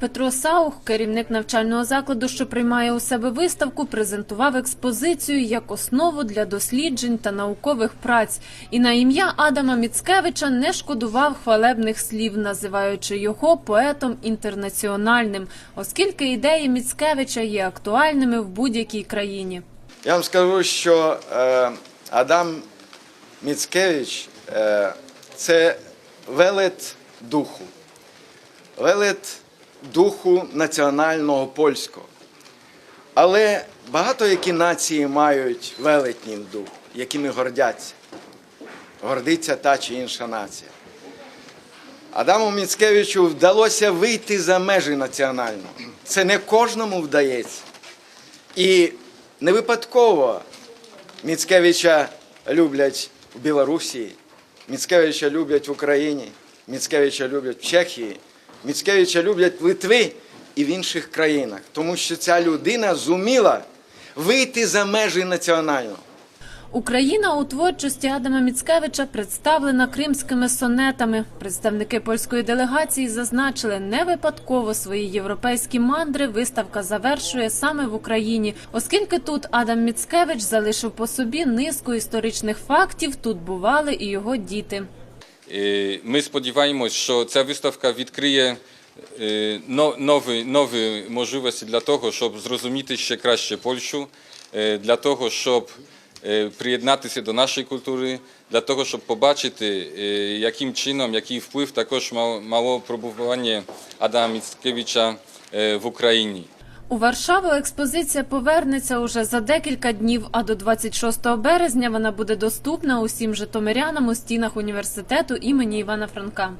Петро Саух, керівник навчального закладу, що приймає у себе виставку, презентував експозицію як основу для досліджень та наукових праць. І на ім'я Адама Міцкевича не шкодував хвалебних слів, називаючи його поетом інтернаціональним, оскільки ідеї Міцкевича є актуальними в будь-якій країні. Я вам скажу, що е, Адам Міцкевич е, це велет духу, велет духу національного польського. Але багато які нації мають велетнів дух, якими гордяться. Гордиться та чи інша нація. Адаму Міцкевичу вдалося вийти за межі національного. Це не кожному вдається. І не випадково Міцкевича люблять в Білорусі, Міцкевича люблять в Україні, Міцкевича люблять в Чехії, Міцкевича люблять в Литві і в інших країнах, тому що ця людина зуміла вийти за межі національного. Україна у творчості Адама Міцкевича представлена кримськими сонетами. Представники польської делегації зазначили, не випадково свої європейські мандри виставка завершує саме в Україні, оскільки тут Адам Міцкевич залишив по собі низку історичних фактів. Тут бували і його діти. Е, Ми сподіваємось, що ця виставка відкриє е, нові, нові можливості для того, щоб зрозуміти ще краще Польщу, е, для того, щоб приєднатися до нашої культури, для того, щоб побачити, яким чином, який вплив також мало пробування Адама Міцкевича в Україні. У Варшаву експозиція повернеться уже за декілька днів, а до 26 березня вона буде доступна усім житомирянам у стінах університету імені Івана Франка.